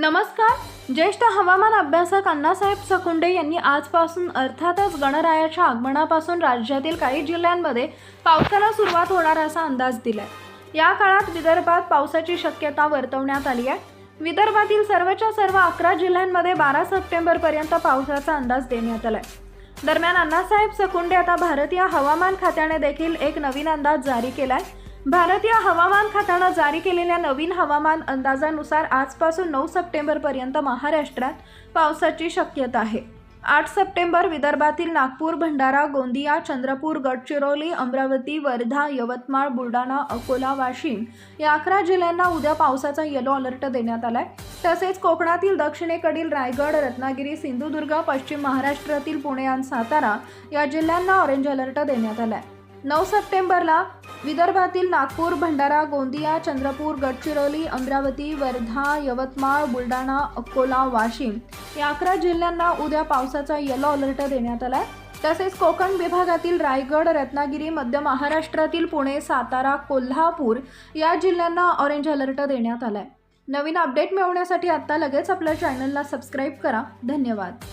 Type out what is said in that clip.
नमस्कार. ज्येष्ठ हवामान अभ्यासक अण्णासाहेब सकुंडे यांनी आजपासून अर्थातच गणरायाच्या आगमनापासून राज्यातील काही जिल्ह्यांमध्ये पावसाला सुरुवात होणार असा अंदाज दिलाय. या काळात विदर्भात पावसाची शक्यता वर्तवण्यात आली आहे. विदर्भातील सर्वच्या सर्व अकरा जिल्ह्यांमध्ये बारा सप्टेंबरपर्यंत पावसाचा अंदाज देण्यात आलाय. दरम्यान अण्णासाहेब सकुंडे आता भारतीय हवामान खात्याने देखील एक नवीन अंदाज जारी केला आहे भारतीय हवामान खात्यानं जारी केलेल्या नवीन हवामान अंदाजानुसार आजपासून नऊ सप्टेंबरपर्यंत महाराष्ट्रात पावसाची शक्यता आहे. आठ सप्टेंबर विदर्भातील नागपूर भंडारा गोंदिया चंद्रपूर गडचिरोली अमरावती वर्धा यवतमाळ बुलढाणा अकोला वाशिम या अकरा जिल्ह्यांना उद्या पावसाचा येलो अलर्ट देण्यात आलाय. तसेच कोकणातील दक्षिणेकडील रायगड रत्नागिरी सिंधुदुर्ग पश्चिम महाराष्ट्रातील पुणे आणि सातारा या जिल्ह्यांना ऑरेंज अलर्ट देण्यात आलाय. नऊ सप्टेंबरला विदर्भातील नागपूर भंडारा गोंदिया चंद्रपूर गडचिरोली अमरावती वर्धा यवतमाळ बुलढाणा अकोला वाशिम या अकरा जिल्ह्यांना उद्या पावसाचा येलो अलर्ट देण्यात आलाय. तसेच कोकण विभागातील रायगड रत्नागिरी मध्य महाराष्ट्रातील पुणे सातारा कोल्हापूर या जिल्ह्यांना ऑरेंज अलर्ट देण्यात आलाय. नवीन अपडेट मिळवण्यासाठी आत्ता लगेच आपल्या चॅनलला सबस्क्राईब करा. धन्यवाद.